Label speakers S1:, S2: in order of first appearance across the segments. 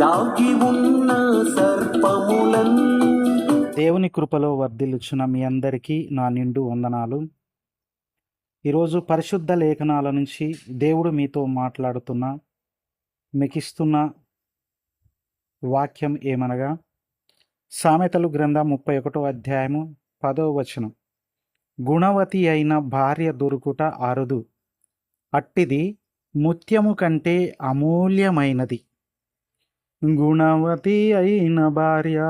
S1: దాగి ఉన్న
S2: దేవుని కృపలో వర్ధిల్లుచున్న మీ అందరికీ నా నిండు వందనాలు. ఈరోజు పరిశుద్ధ లేఖనాల నుంచి దేవుడు మీతో మాట్లాడుతున్న మెకిస్తున్న వాక్యం ఏమనగా సామెతలు గ్రంథం ముప్పై ఒకటో అధ్యాయము పదో వచనం. గుణవతి అయిన భార్య దొరుకుట అరుదు. అట్టిది ముత్యము కంటే అమూల్యమైనది. గుణవతి అయిన భార్య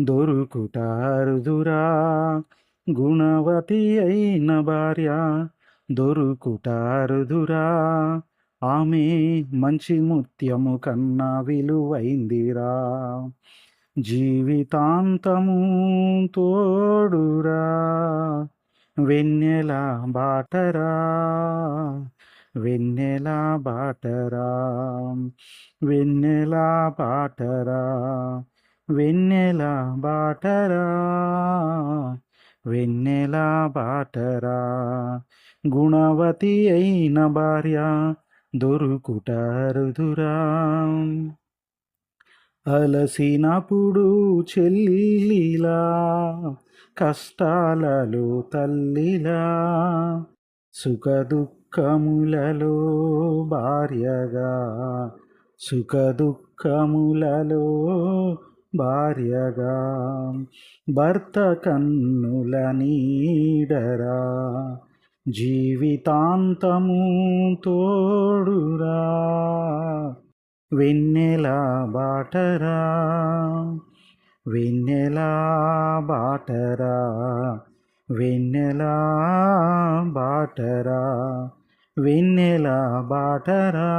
S2: దొరుకుటారుదురా గుణవతి అయిన భార్య దొరుకుటారుదురా ఆమె మంచి ముత్యము కన్నా విలువైందిరా. జీవితాంతము తోడురా. వెన్నెల బాటరా. వెన్నెలా బాటరా వెన్నెలా బాటరా వెన్నెలా బాటరా వెన్నెలా బాటరా. గుణవతి అయిన భార్య దొరుకుటారుదురా అలసినప్పుడు చెల్లిలా కష్టాలలో తల్లిలా సుఖ దుఃఖములలో భార్యగా సుఖ దుఃఖములలో భార్యగా భర్త కన్నుల నీడరా జీవితాంతము తోడురా వెన్నెల బాటరా వెన్నెల బాటరా వెన్నెల బాటరా. వెన్నెల బాటరా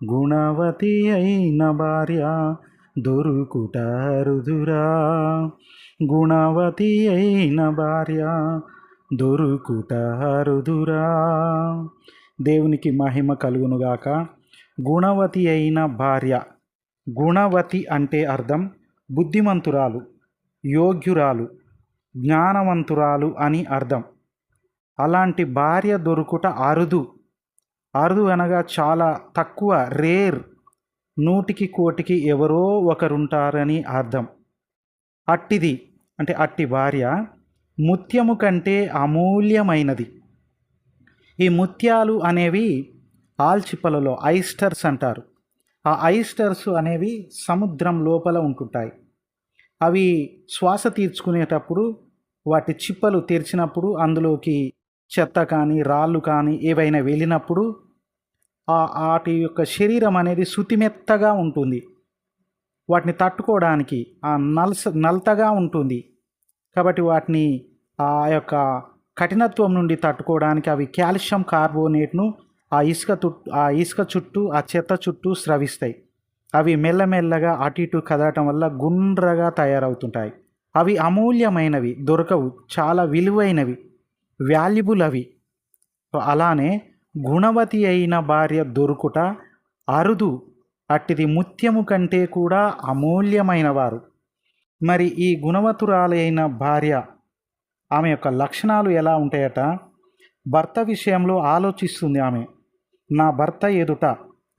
S2: గుణవతి అయిన భార్య దొరుకుటారుదురా గుణవతి అయిన భార్య దొరుకుటారుదురా దేవునికి మహిమ కలుగునుగాక. గుణవతి అయిన భార్య గుణవతి అంటే అర్థం బుద్ధిమంతురాలు యోగ్యురాలు జ్ఞానవంతురాలు అని అర్థం. అలాంటి భార్య దొరుకుట అరుదు. అరుదు అనగా చాలా తక్కువ రేర్ నూటికి కోటికి ఎవరో ఒకరుంటారని అర్థం. అట్టిది అంటే అట్టి భార్య ముత్యము కంటే అమూల్యమైనది. ఈ ముత్యాలు అనేవి ఆల్చిప్పలలో ఐస్టర్స్ అంటారు. ఆ ఐస్టర్స్ అనేవి సముద్రం లోపల ఉంటుంటాయి. అవి శ్వాస తీర్చుకునేటప్పుడు వాటి చిప్పలు తెరిచినప్పుడు అందులోకి చెత్త కానీ రాళ్ళు కానీ ఏవైనా వెళ్ళినప్పుడు ఆ వాటి యొక్క శరీరం అనేది శుతిమెత్తగా ఉంటుంది. వాటిని తట్టుకోవడానికి ఆ నల్స నల్తగా ఉంటుంది. కాబట్టి వాటిని ఆ యొక్క కఠినత్వం నుండి తట్టుకోవడానికి అవి కాల్షియం కార్బోనేట్ను ఆ ఇసుక చుట్టూ ఆ ఇసుక చుట్టూ ఆ చెత్త చుట్టూ స్రవిస్తాయి. అవి మెల్లమెల్లగా అటు ఇటు కదలటం వల్ల గుండ్రగా తయారవుతుంటాయి. అవి అమూల్యమైనవి దొరకవు చాలా విలువైనవి. వాల్యుబుల్ అవి. అలానే గుణవతి అయిన భార్య దొరుకుట అరుదు. అట్టిది ముత్యము కంటే కూడా అమూల్యమైన వారు మరి ఈ గుణవతురాలైన భార్య ఆమె యొక్క లక్షణాలు ఎలా ఉంటాయట? భర్త విషయంలో ఆలోచిస్తుంది ఆమె. నా భర్త ఎదుట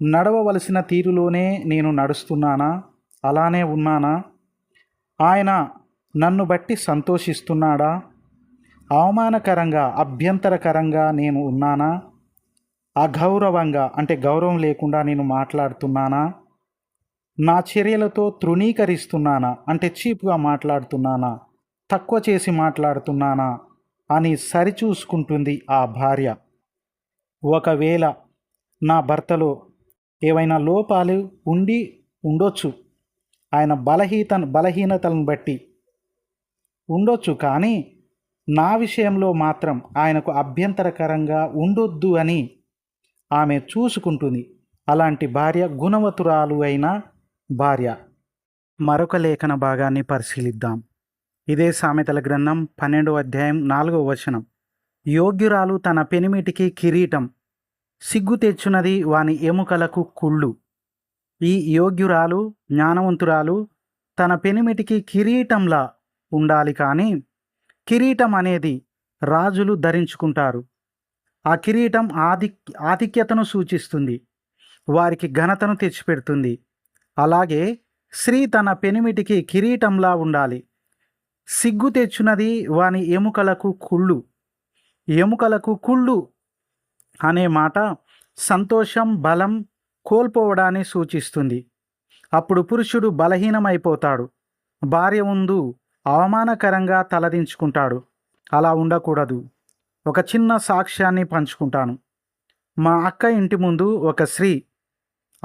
S2: నడవవలసిన తీరులోనే నేను నడుస్తున్నానా? అలానే ఉన్నానా? ఆయన నన్ను బట్టి సంతోషిస్తున్నాడా? అవమానకరంగా అభ్యంతరకరంగా నేను ఉన్నానా? అగౌరవంగా అంటే గౌరవం లేకుండా నేను మాట్లాడుతున్నానా? నా చర్యలతో తృణీకరిస్తున్నానా? అంటే చీప్గా మాట్లాడుతున్నానా? తక్కువ చేసి మాట్లాడుతున్నానా? అని సరిచూసుకుంటుంది ఆ భార్య. ఒకవేళ నా భర్తలో ఏవైనా లోపాలు ఉండి ఉండొచ్చు. ఆయన బలహీత బలహీనతలను బట్టి ఉండొచ్చు కానీ నా విషయంలో మాత్రం ఆయనకు అభ్యంతరకరంగా ఉండొద్దు అని ఆమె చూసుకుంటుంది. అలాంటి భార్య గుణవతురాలు అయిన భార్య. మరొక లేఖన భాగాన్ని పరిశీలిద్దాం. ఇదే సామెతల గ్రంథం పన్నెండో అధ్యాయం నాలుగవ వచనం. యోగ్యురాలు తన పెనిమిటికి కిరీటం సిగ్గు తెచ్చున్నది వాని ఎముకలకు కుళ్ళు. ఈ యోగ్యురాలు జ్ఞానవంతురాలు తన పెనిమిటికి కిరీటంలా ఉండాలి కానీ కిరీటం అనేది రాజులు ధరించుకుంటారు. ఆ కిరీటం ఆధి ఆధిక్యతను సూచిస్తుంది. వారికి ఘనతను తెచ్చిపెడుతుంది. అలాగే స్త్రీ తన పెనిమిటికి కిరీటంలా ఉండాలి. సిగ్గు తెచ్చున్నది వాని ఎముకలకు కుళ్ళు. ఎముకలకు కుళ్ళు అనే మాట సంతోషం బలం కోల్పోవడాన్ని సూచిస్తుంది. అప్పుడు పురుషుడు బలహీనమైపోతాడు. భార్య ముందు అవమానకరంగా తలదించుకుంటాడు. అలా ఉండకూడదు. ఒక చిన్న సాక్ష్యాన్ని పంచుకుంటాను. మా అక్క ఇంటి ముందు ఒక స్త్రీ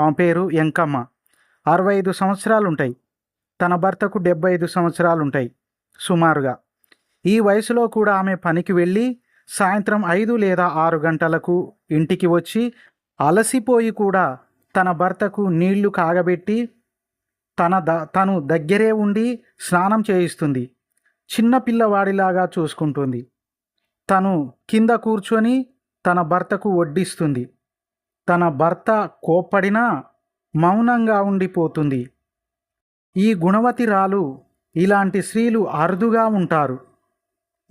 S2: ఆమె పేరు ఎంకమ్మ. అరవై ఐదు సంవత్సరాలు ఉంటాయి తన భర్తకు డెబ్బై ఐదు సంవత్సరాలు ఉంటాయి సుమారుగా. ఈ వయసులో కూడా ఆమె పనికి వెళ్ళి సాయంత్రం ఐదు లేదా ఆరు గంటలకు ఇంటికి వచ్చి అలసిపోయి కూడా తన భర్తకు నీళ్ళు కాగబెట్టి తన ద తను దగ్గరే ఉండి స్నానం చేయిస్తుంది. చిన్న పిల్లవాడిలాగా చూసుకుంటుంది. తను కింద కూర్చొని తన భర్తకు వడ్డిస్తుంది. తన భర్త కోప్పడినా మౌనంగా ఉండిపోతుంది. ఈ గుణవతిరాలు ఇలాంటి స్త్రీలు అరుదుగా ఉంటారు.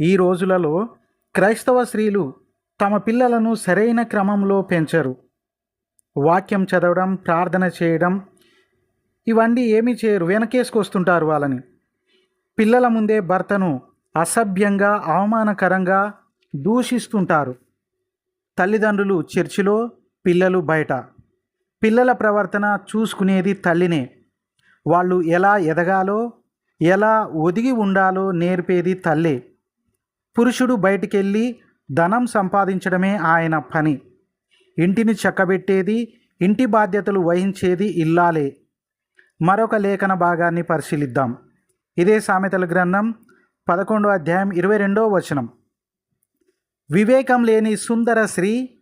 S2: ఈ రోజులలో క్రైస్తవ స్త్రీలు తమ పిల్లలను సరైన క్రమంలో పెంచరు. వాక్యం చదవడం ప్రార్థన చేయడం ఇవన్నీ ఏమీ చేయరు. వెనకేసుకొస్తుంటారు వాళ్ళని. పిల్లల ముందే భర్తను అసభ్యంగా అవమానకరంగా దూషిస్తుంటారు. తల్లిదండ్రులు చర్చిలో పిల్లలు బయట. పిల్లల ప్రవర్తన చూసుకునేది తల్లినే. వాళ్ళు ఎలా ఎదగాలో ఎలా ఒదిగి ఉండాలో నేర్పేది తల్లే. పురుషుడు బయటికెళ్ళి ధనం సంపాదించడమే ఆయన పని. ఇంటిని చక్కబెట్టేది ఇంటి బాధ్యతలు వహించేది ఇల్లాలే. మరొక లేఖన భాగాన్ని పరిశీలిద్దాం. ఇదే సామెతల గ్రంథం పదకొండో అధ్యాయం ఇరవై రెండో వచనం. వివేకం లేని సుందర స్త్రీ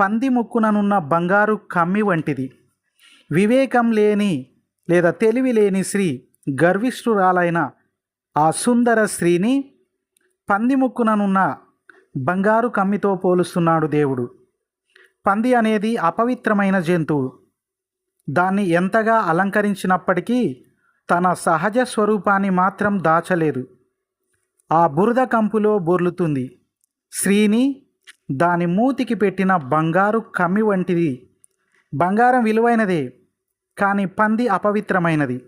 S2: పంది ముక్కుననున్న బంగారు కమ్మి వంటిది. వివేకం లేని లేదా తెలివి లేని స్త్రీ గర్విష్ఠురాలైన ఆ సుందర స్త్రీని పంది ముక్కుననున్న బంగారు కమ్మితో పోలుస్తున్నాడు దేవుడు. పంది అనేది అపవిత్రమైన జంతువు. దాన్ని ఎంతగా అలంకరించినప్పటికీ తన సహజ స్వరూపాన్ని మాత్రం దాచలేదు. ఆ బురద కంపులో బొర్లుతుంది. శ్రీని దాని మూతికి పెట్టిన బంగారు కమ్మి వంటిది. బంగారం విలువైనదే కానీ పంది అపవిత్రమైనది.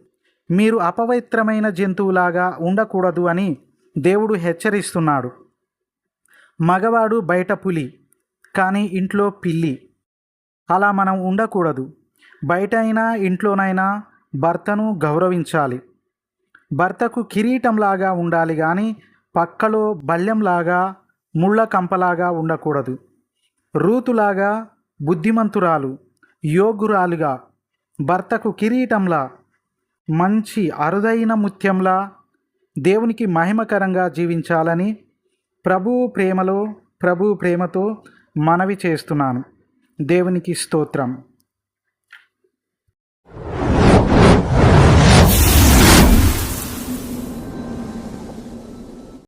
S2: మీరు అపవిత్రమైన జంతువులాగా ఉండకూడదు అని దేవుడు హెచ్చరిస్తున్నాడు. మగవాడు బయట పులి కానీ ఇంట్లో పిల్లి. అలా మనం ఉండకూడదు. బయట అయినా ఇంట్లోనైనా భర్తను గౌరవించాలి. భర్తకు కిరీటంలాగా ఉండాలి కానీ పక్కలో బల్యంలాగా ముళ్ళ కంపలాగా ఉండకూడదు. రూతులాగా బుద్ధిమంతురాలు యోగురాలుగా భర్తకు కిరీటంలా మంచి అరుదైన ముత్యంలా దేవునికి మహిమకరంగా జీవించాలని ప్రభువు ప్రేమలో ప్రభు ప్రేమతో మనవి చేస్తున్నాను. దేవునికి స్తోత్రం.